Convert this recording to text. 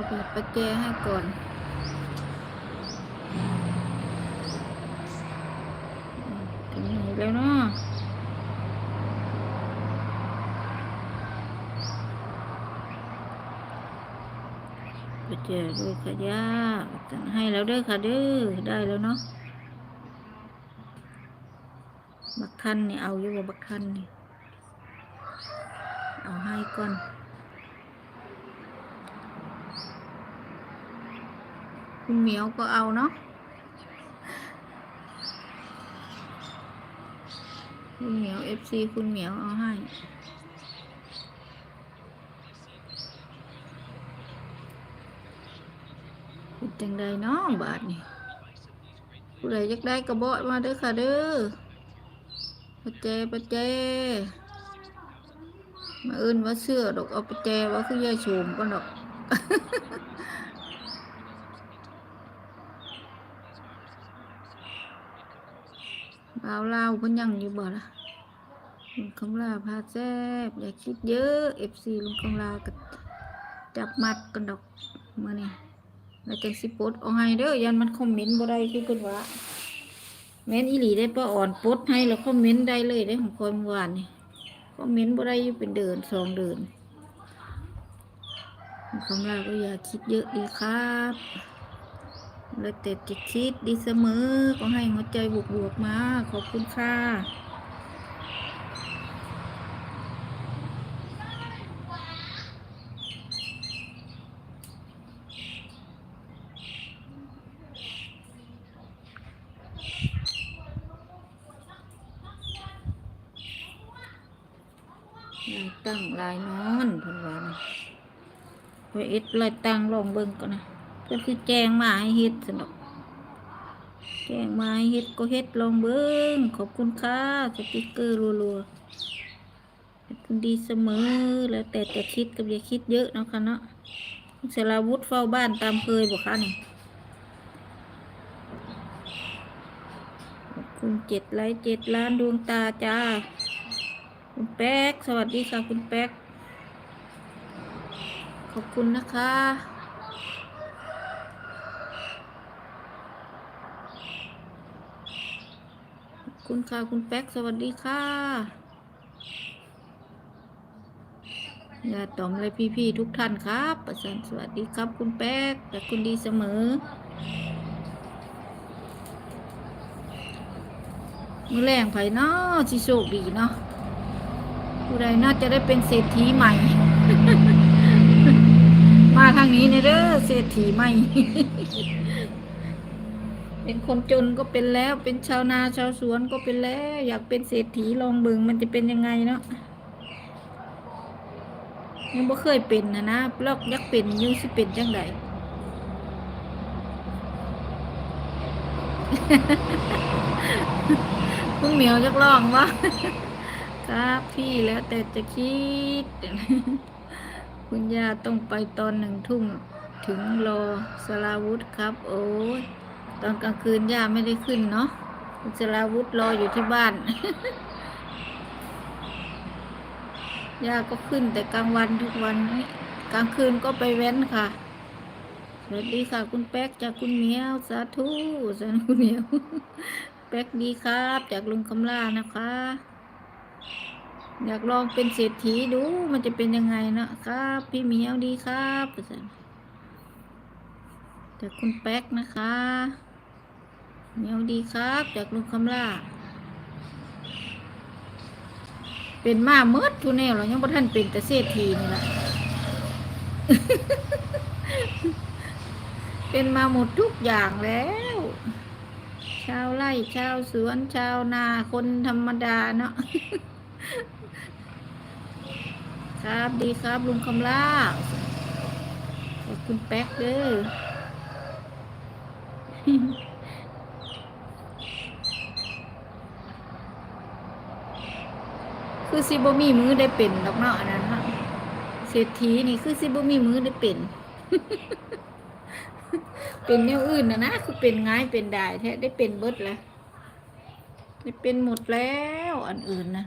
เอาแบบประแจให้ก่อนถึงไหนแล้วเนาะประแจด้วยค่ะย่าจังให้แล้วเด้อค่ะเด้อได้แล้วเนาะบักทันนี่เอาอยู่บ่บักทันนี่เอาให้ก่อน คุณเหมียวก็เอาเนาะคุณเหมียวเอฟซีคุณเหมียวเอาให้เป็นจังใดเนาะบาทนี่ผู้ใดอยากได้กระบอกมาเด้อค่ะเด้อประแจประแจมาอิ้นว่าเสื้อดอกเอาประแจว่าคือยาโฉมก็ดอก บ่าวลาวเพิ่นยังอยู่บ่ล่ะลุงคำลาพาแซ่บอย่าคิดเยอะเอฟซีลุงคำลาก็จับมัดกันดอกมื้อนี้แล้วจังสิปดเอาให้เด้อยันมันคอมเมนต์บ่ได้คือเพิ่นว่าแม่นอีหลีได้ป้าอ่อนปดให้แล้วคอมเมนต์ได้เลยได้ของคนเมื่อวานนี่คอมเมนต์บ่ได้อยู่เป็นเดือนสองเดือนลุงคำลาก็อย่าคิดเยอะดีครับ แล้วแต่จะคิดดีเสมอ ก็ให้หัวใจบวกบวกมา ขอบคุณค่ะลายตั้งลายนอนเพิ่นว่านะไปเอ็ดลายตั้งลองเบิ่งก่อนนะ เพิ่นคือแจ้งมาให้เฮ็ดสนุกแจ้งมาให้เฮ็ดก็เฮ็ดลองเบิ่งขอบคุณค่ะสติกเกอร์รัวๆเป็นคนดีเสมอแล้วแต่จะคิดกับอย่าคิดเยอะเนาะค่ะเนาะสราวุธเฝ้าบ้านตามเคยบอกค่ะนี่คุณเจ็ดไลเจ็ดล้านดวงตาจ้า คุณแป๊ก สวัสดีค่ะ คุณแป๊ก ขอบคุณนะคะ ขอบ คุณค่ะ คุณแป๊ก สวัสดีค่ะญาติตอมและพี่ๆทุกท่านครับประสานสวัสดีครับ คุณแป๊กแต่คุณดีเสมอ มือแรงไผ่เนาะสิโชคดีเนาะผู้ใดน่าจะได้เป็นเศรษฐีใหม่ มาทางนี้เนี่ยเด้อเศรษฐีใหม่ เป็นคนจนก็เป็นแล้ว เป็นชาวนาชาวสวนก็เป็นแล้ว อยากเป็นเศรษฐีลองเบิงมันจะเป็นยังไงเนาะยังบ่เคยเป็นนะนะลอกยักเป็นยุ่สิเป็นจังไดคุณเหมียวจักลองวะครับพี่แล้วแต่จะคิด คุณย่าต้องไปตอนหนึ่งทุ่มถึงรอสลาวุธครับ โอ้ย ตอนกลางคืนย่าไม่ได้ขึ้นเนาะคุณสลาวุธรออยู่ที่บ้าน ย่าก็ขึ้นแต่กลางวันทุกวันนี้กลางคืนก็ไปเว้นค่ะ สวัสดีค่ะ คุณแป๊กจากคุณเหมียวสาธุสาธุคุณเหมียว แป๊กดีครับ จากลุงคำล่านะคะ อยากลองเป็นเศรษฐีดูมันจะเป็นยังไงนะครับ พี่เหมียวดีครับจากคุณแป๊กนะคะ เหมียวดีครับ จากลุงคำล่า เป็นมาเมิดทุแนวเรายังบ่ท่านเป็นแต่เศรษฐีนี่แหละเป็นมาหมดทุกอย่างแล้ว ชาวไร่ชาวสวนชาวนาคนธรรมดาเนาะครับดีครับลุงคำล่าขอบคุณแป๊กเด้อ คือซิบมีมือได้เป็นดอกเนาะอันนั้นฮะเศรษฐีนี่คือซิบมีมือได้เป็น เป็นแนวอื่นนะนะคือเป็นง่ายเป็นได้แท้ได้เป็นเบิดแล้วได้เป็นหมดแล้วอันอื่นนะ